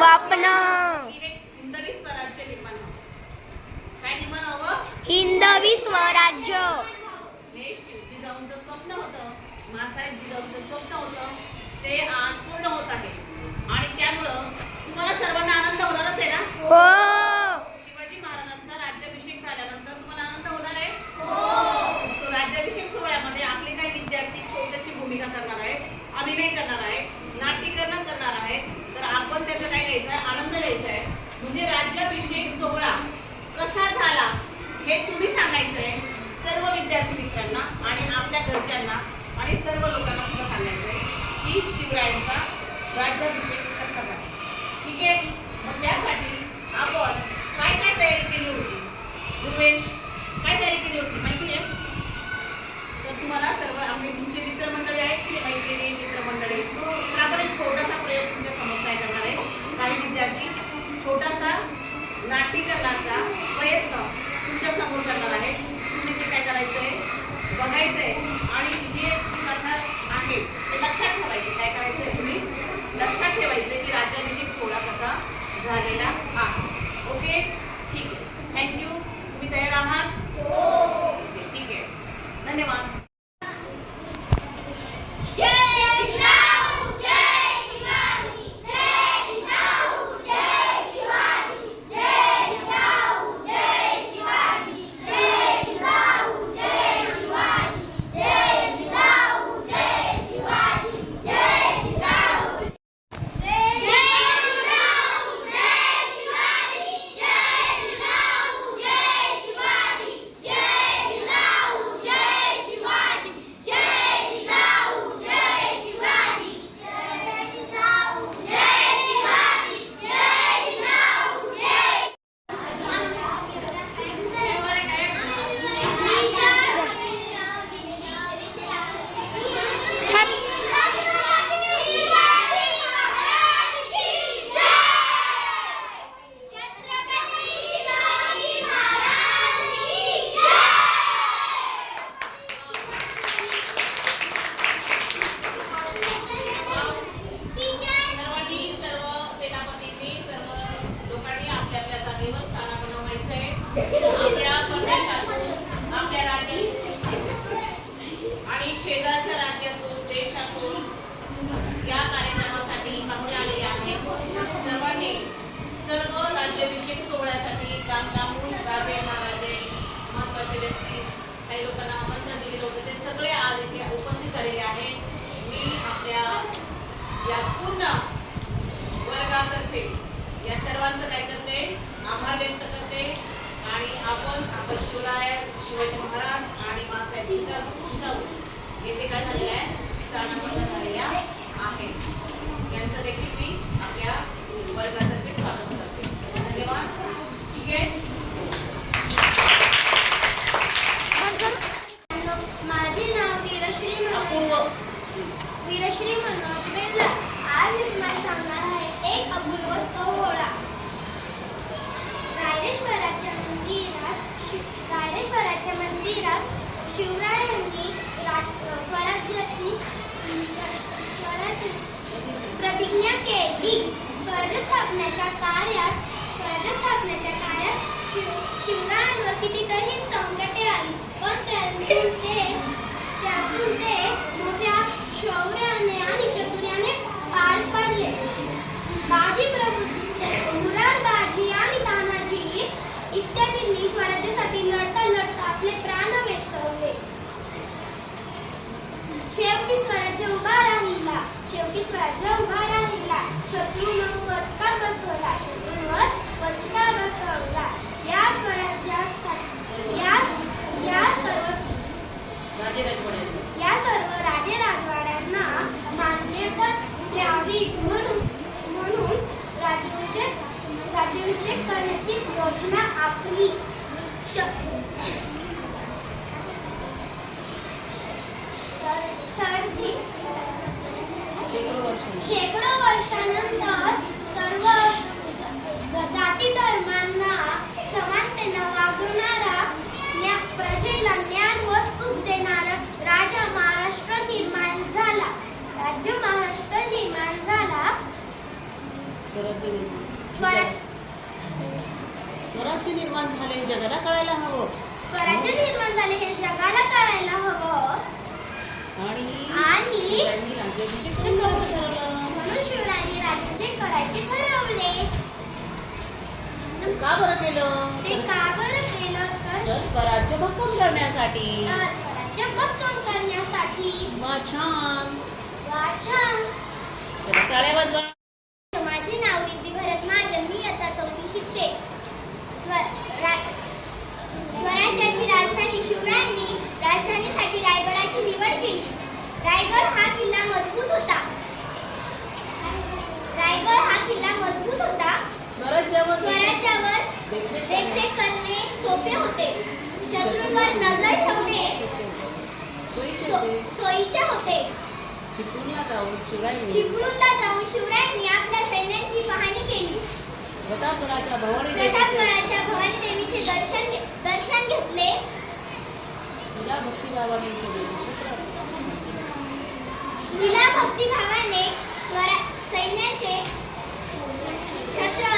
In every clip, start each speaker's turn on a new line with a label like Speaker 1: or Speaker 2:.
Speaker 1: वापना हिंदवी स्वराज्य
Speaker 2: स्वप्न होतं. मासाहेब जिजाऊंचं स्वप्न होतं. ते आज पूर्ण होत आहे. आणि त्यामुळं तुम्हाला सर्वांना आनंद होणारच आहे ना?
Speaker 1: हो.
Speaker 2: शिवाजी महाराजांचा राज्याभिषेक झाल्यानंतर तुम्हाला आनंद होणार आहे? हो. तो राज्याभिषेक सोहळ्यामध्ये आपले काही विद्यार्थी छोट्याची भूमिका करणार आहे अभिनय करणार आहे नाट्यीकरण करणार आहे घ्यायचा आहे आनंद घ्यायचा आहे म्हणजे राज्याभिषेक सोहळा कसा झाला? झालेला.
Speaker 1: करण्याच्या कार्यात स्वराज्य स्थापनेच्या कार्यात शिवरायांवर कितीतरी संकटे आली. पण ते त्यातून ते मोठ्या शौर्याने आणि चतुर्याने पार पडले. बाजी प्रभू मुरारबाजी आणि तानाजी इत्यादींनी स्वराज्यासाठी लढता लढता आपले प्राण वेचवले. शेवटी स्वराज्य उभारा शेवटी स्वराज्य उभा राहिला शत्रूनं पचका बसवला. शत्रूवर पचका बसवला. या स्वराज्यासाठी सर्व या सर्व राजे राजवाड्यांना मान्यता द्यावी म्हणून म्हणून राज्याभिषेक राज्याभिषेक करण्याची योजना आपली. शकतो
Speaker 2: स्वराज्य निर्माण झाले हे जगाला कळायला हवं.
Speaker 3: स्वराज्य निर्माण झाले हे जगाला कळायला हवं.
Speaker 2: आणि
Speaker 3: म्हणून
Speaker 2: का बरं केलं?
Speaker 3: ते का बरं केलं? तर
Speaker 2: स्वराज्य भक्कम करण्यासाठी.
Speaker 3: स्वराज्य भक्कम करण्यासाठी. वाचन
Speaker 2: वाचन टाळ्या वाजवा.
Speaker 3: रायगड हा किल्ला मजबूत होता. रायगड हा किल्ला मजबूत होता.
Speaker 2: स्वराज्यावर
Speaker 3: स्वराज्यावर
Speaker 2: देखरेख
Speaker 3: करणे सोपे होते. शत्रूंवर नजर ठेवणे
Speaker 2: सोयीचे होते. चिपळूणला जाऊन शिवरायांनी
Speaker 3: चिपळूणला जाऊन शिवरायांनी आपल्या सैन्याची पाहणी केली.
Speaker 2: प्रतापगडाच्या भवानी देवीचे
Speaker 3: प्रतापगडाच्या भवानी देवीचे दर्शन दर्शन घेतले.
Speaker 2: तिला भक्तिभावाने सोडले. शस्त्र
Speaker 3: भक्तिभावाने स्वरा सैन्याचे छत्र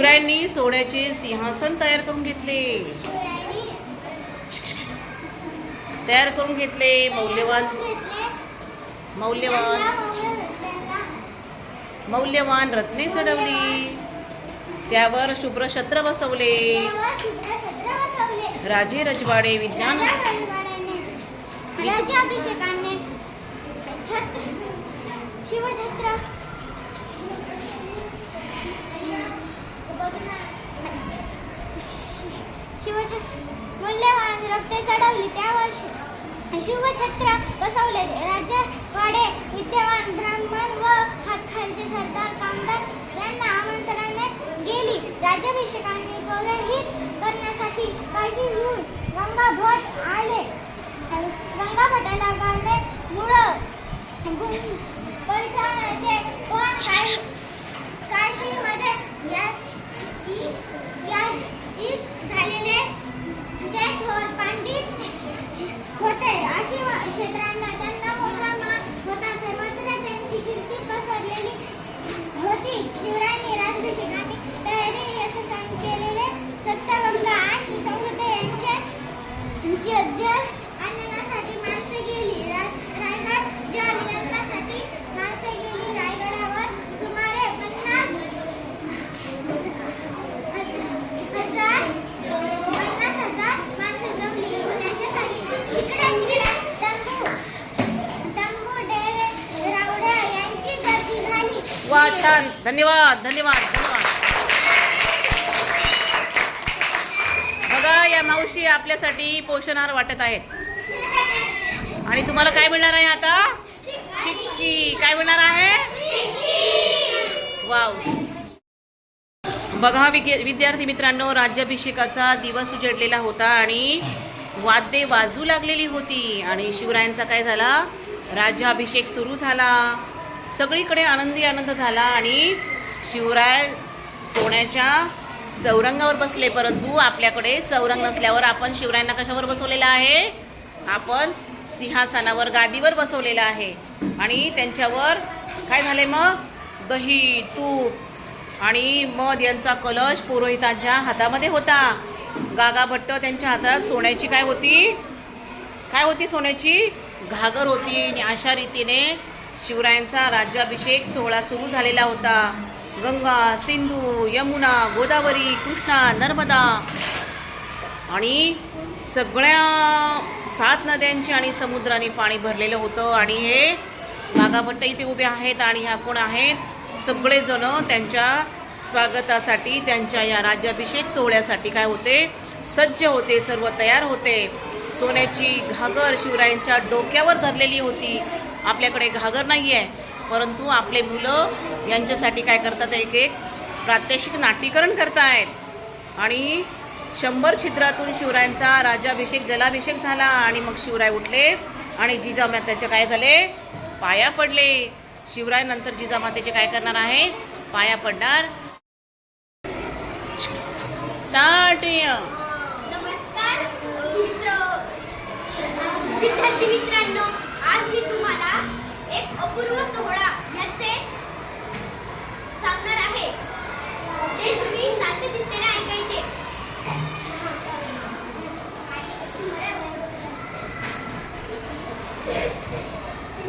Speaker 2: शिवरायांनी सोन्याचे सिंहासन तयार करून घेतले. तयार करून घेतले मौल्यवान. मौल्यवान. मौल्यवान रत्ने चढवली. त्यावर शुभ्र छत्र बसवले. राजे रजवाडे विज्ञान
Speaker 3: छत्र शिवछत्र शिवछत्र मूल्यवान रक्ते चढवली त्यावर शि- शिवछत्र बसवले राजवाडे विद्यमान ब्राह्मण व हातखालचे सरदार कामदार यांना आमंत्रणे गेली राज्याभिषेकाने पौरोहित करण्यासाठी काशीहून गंगा भट आले गंगा भटाला गावले मुळं. पैठणचे कोण काही काशीमध्ये. यास होते. अशी क्षेत्रांना त्यांना
Speaker 2: धन्यवाद धन्यवाद धन्यवाद. बघा या मावशी आपल्यासाठी पोषणार वाटत आहेत. आणि तुम्हाला काय मिळणार आहे आता? चिक्की. काय मिळणार आहे? वाव. बघा विगे- विद्यार्थी मित्रांनो राज्याभिषेकाचा दिवस उजेडलेला होता आणि वाद्ये वाजू लागलेली होती आणि शिवरायांचा काय झाला? राज्याभिषेक सुरू झाला. सगळीकडे आनंदी आनंद झाला आणि शिवराय सोन्याच्या चौरंगावर बसले परंतु आपल्याकडे चौरंग नसल्यावर आपण शिवरायांना कशावर बसवलेला आहे? आपण सिंहासनावर गादीवर बसवलेला आहे. आणि त्यांच्यावर काय झाले मग? दही तूप आणि मध यांचा कलश पुरोहितांच्या हातामध्ये होता. गागा भट्ट त्यांच्या हातात सोन्याची काय होती? काय होती सोन्याची? घागर होती. आणि अशा रीतीने शिवरायांचा राज्याभिषेक सोहळा सुरू झालेला होता. गंगा सिंधू यमुना गोदावरी कृष्णा नर्मदा आणि सगळ्या सात नद्यांची आणि समुद्राने पाणी भरलेलं होतं. आणि हे गागाभट्ट इथे उभे आहेत आणि ह्या कोण आहेत? सगळेजण त्यांच्या स्वागतासाठी त्यांच्या या राज्याभिषेक सोहळ्यासाठी काय होते? सज्ज होते सर्व तयार होते. सोन्याची घागर शिवरायांच्या डोक्यावर धरलेली होती. आपल्याकडे घागर नाही आहे परंतु आपले मुलं यांच्यासाठी काय करतात एक एक प्रात्यक्षिक नाट्यकरण करतायत. आणि शंभर छिद्रातून शिवरायांचा राजाभिषेक जलाभिषेक झाला आणि मग शिवराय उठले आणि जिजामात्याचे काय झाले? पाया पडले. शिवराय नंतर जिजामातेचे काय करणार आहे? पाया पडणार. स्टार्ट
Speaker 1: विद्यार्थी मित्रांनो आज मी तुम्हाला एक अपूर्व सोहळा याचे सांगणार आहे ते तुम्ही शांत चित्तेने ऐकायचे
Speaker 2: राज्याभिषेकाचा दिवस उजेडला
Speaker 1: राज्याभिषेकाचा दिवस उजाडला राज्याभिषेकाचा दिवस उजाडला महामंगल दिवस होता तो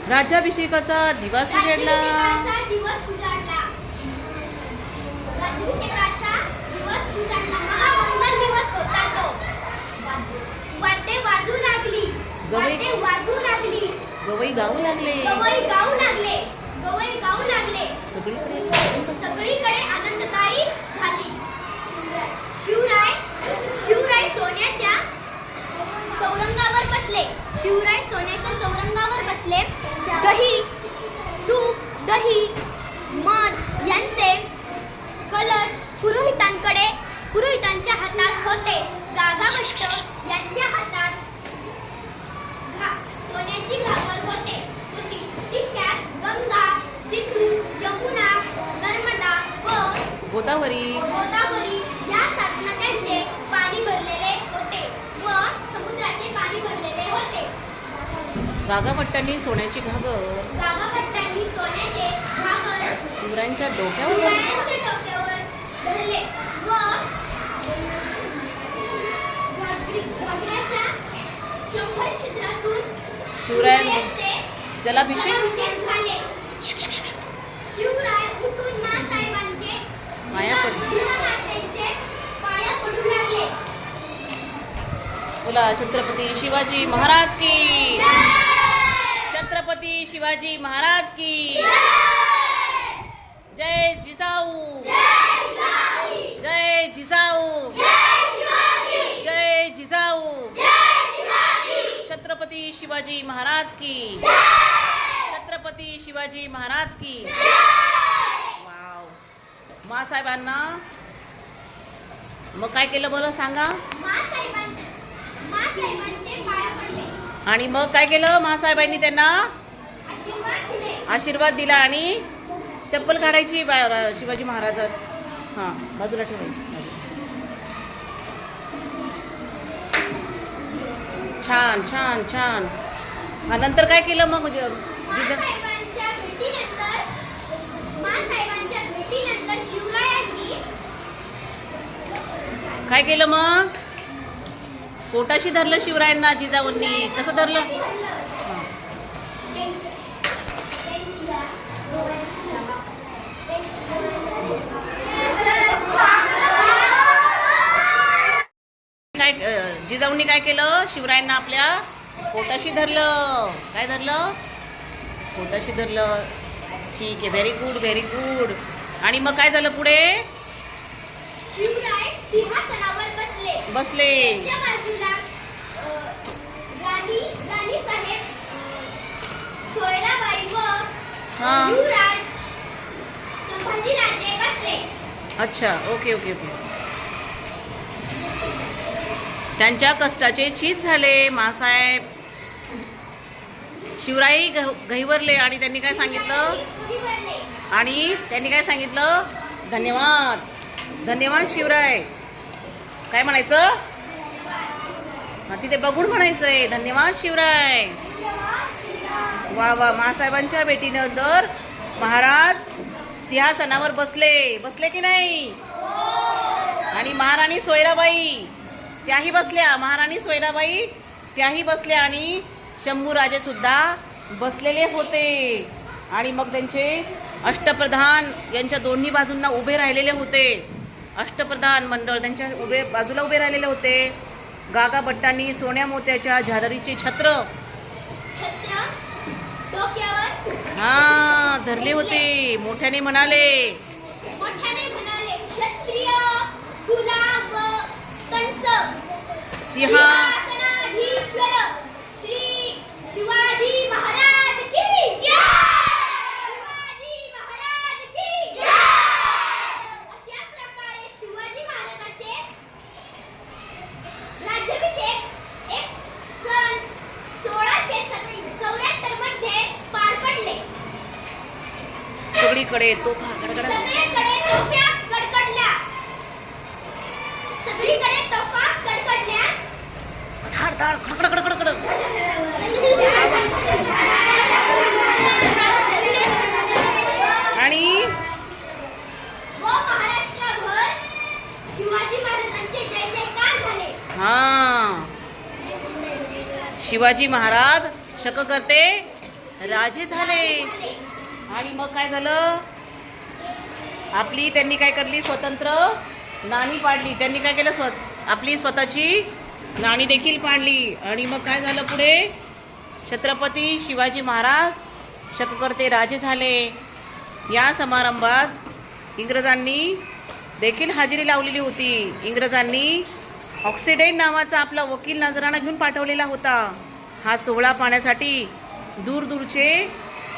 Speaker 1: वाद्ये वाजू लागली.
Speaker 2: गवई- गवई गाऊ लागले. सगळीकडे
Speaker 1: सगळीकडे आनंददायी झाली. शिवराय शिवराय सोन्याच्या चौरंगावर बसले. शिवराय सोन्याच्या चौरंगावर बसले दही तूप दही मध यांचे कलश पुरोहितांकडे पुरोहितांच्या हातात होते. गागाभट्ट यांच्या हातात घा- सोन्याची घागर होते. होती. तिच्यात गंगा सिंधू यमुना नर्मदा व
Speaker 2: गोदावरी.
Speaker 1: गोदावरी या सात नद्यांचे पाणी भरलेले होते व समुद्राचे पाणी भरलेले होते
Speaker 2: गागाभट्टांनी सोन्याची घागर डोक्यावर धरली.
Speaker 1: व शिवरायांचे
Speaker 2: जलाभिषेक
Speaker 1: झाले. शिवराय उठून मासाहेबांचे
Speaker 2: पाया
Speaker 1: पडू लागले
Speaker 2: बोला छत्रपती शिवाजी महाराज की! छत्रपती शिवाजी महाराज की। जय जिजाऊ।
Speaker 1: जय
Speaker 2: जिजाऊ।
Speaker 1: जय शिवाजी!
Speaker 2: जय जिजाऊ! छत्रपती शिवाजी महाराज की! छत्रपती शिवाजी महाराज की। वाव. मासाहेबांना मग काय केलं बरं सांगा? आणि मग काय केलं? मासाहेबांनी त्यांना
Speaker 1: आशीर्वाद दिले
Speaker 2: आणि चप्पल काढायची शिवाजी महाराज हां बाजूला ठेवायची छान छान छान. हा नंतर काय केलं मग? म्हणजे काय केलं मग? पोटाशी धरलं शिवरायांना जिजाऊंनी. कसं धरलं हां. काय जिजाऊंनी काय केलं? शिवरायांना आपल्या पोटाशी धरलं. काय धरलं? पोटाशी धरलं. ठीक आहे व्हेरी गुड व्हेरी गुड आणि मग काय झालं पुढे?
Speaker 1: शिवराय सिंहासनावर बसले.
Speaker 2: बसले.
Speaker 1: त्यांच्या बाजूला अ, राणी राणी साहेब अ, सोयराबाई व
Speaker 2: हा.
Speaker 1: युवराज संभाजीराजे बसले.
Speaker 2: अच्छा ओके ओके ओके. त्यांच्या कष्टाचे चीज झाले. मासाहेब शिवराई घ- घहीवरले आणि त्यांनी काय सांगितलं? आणि त्यांनी काय सांगितलं? धन्यवाद. धन्यवाद शिवराय. काय म्हणायचं? तिथे बघून म्हणायचंय. धन्यवाद शिवराय. वा वा. मासाहेबांच्या भेटीनंतर महाराज सिंहासनावर बसले. बसले की नाही? आणि महाराणी सोयराबाई. त्याही बसल्या महाराणी सोयराबाई. त्याही बसल्या आणि शंभूराजे सुद्धा बसलेले होते. आणि मग त्यांचे अष्टप्रधान यांच्या दोन्ही बाजूंना उभे राहिलेले होते. अष्टप्रधान मंडळ त्यांच्या उभे बाजूला उभे राहिलेले होते. गागा भट्टांनी सोन्या मोत्याच्या झालरीचे छत्र. हा धरले होते. मोठ्याने म्हणाले.
Speaker 1: सिंहासनाधीश्वर श्री शिवाजी महाराज की जय! शिवाजी महाराज की जय! अशा प्रकारे शिवाजी महाराजांचे राज्याभिषेक एक सन सोळाशे चौऱ्याहत्तरमध्ये पार पडले.
Speaker 2: सगळीकडे तो गडगड
Speaker 1: सगळीकडे तोफा कडकडल्या सगळीकडे तोफा कडकडल्या
Speaker 2: धाड धाड खडखड खडखड खडखड आणि
Speaker 1: व महाराष्ट्रभर शिवाजी महाराजांचे जय जयकार झाले
Speaker 2: हा. शिवाजी महाराज शक करते राजे झाले. आणि मग काय झालं? आपली त्यांनी काय करली? स्वतंत्र नाणी पाडली. त्यांनी काय केलं? स्व आपली स्वतःची नाणी देखील पाडली. आणि मग काय झालं पुढे? छत्रपती शिवाजी महाराज शककर्ते राजे झाले. या समारंभास इंग्रजांनी देखील हजेरी लावलेली होती. इंग्रजांनी ऑक्सिडेंट नावाचा आपला वकील नजराणा घेऊन पाठवलेला होता. हा सोहळा पाहण्यासाठी दूरदूरचे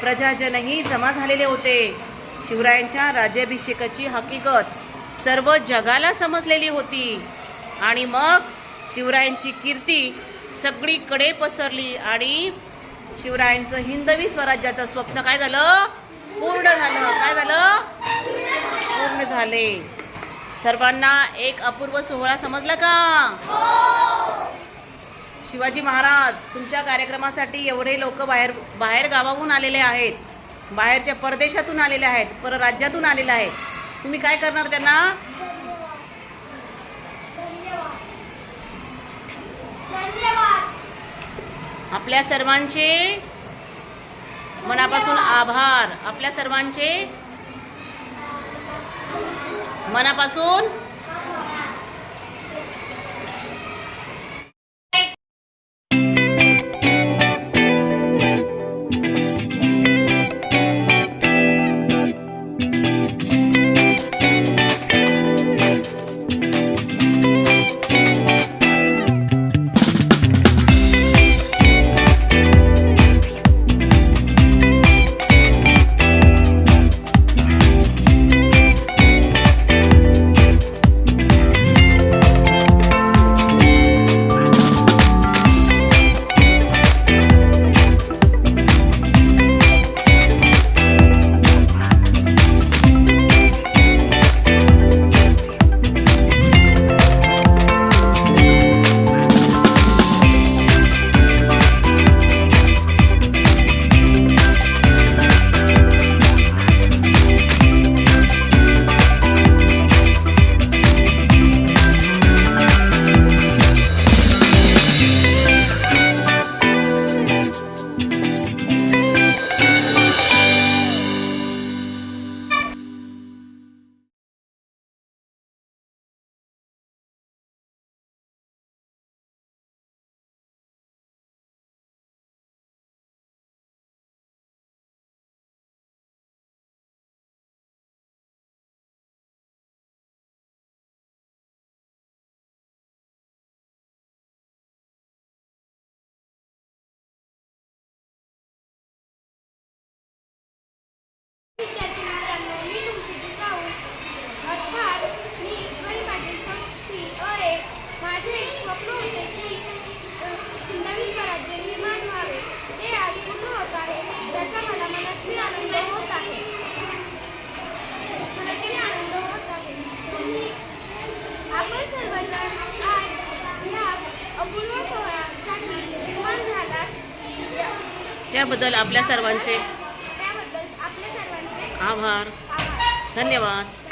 Speaker 2: प्रजाजनही जमा झालेले होते. शिवरायांच्या राज्याभिषेकाची हकीकत सर्व जगाला समजलेली होती. आणि मग शिवरायांची कीर्ती सगळीकडे पसरली आणि शिवरायांचं हिंदवी स्वराज्याचं स्वप्न काय झालं? पूर्ण झालं. काय झालं? पूर्ण झाले. सर्वांना एक अपूर्व सोहळा समजला का? शिवाजी महाराज तुमच्या कार्यक्रमासाठी एवढे लोक बाहेर बाहेर गावाहून आलेले आहेत. बाहेरच्या परदेशातून आलेले आहेत परराज्यातून आलेले आहेत. तुम्ही काय करणार त्यांना? आपल्या सर्वांचे मनापासून आभार. आपल्या सर्वांचे मनापासून आपल्या सर्वांचे
Speaker 1: आभार.
Speaker 2: धन्यवाद.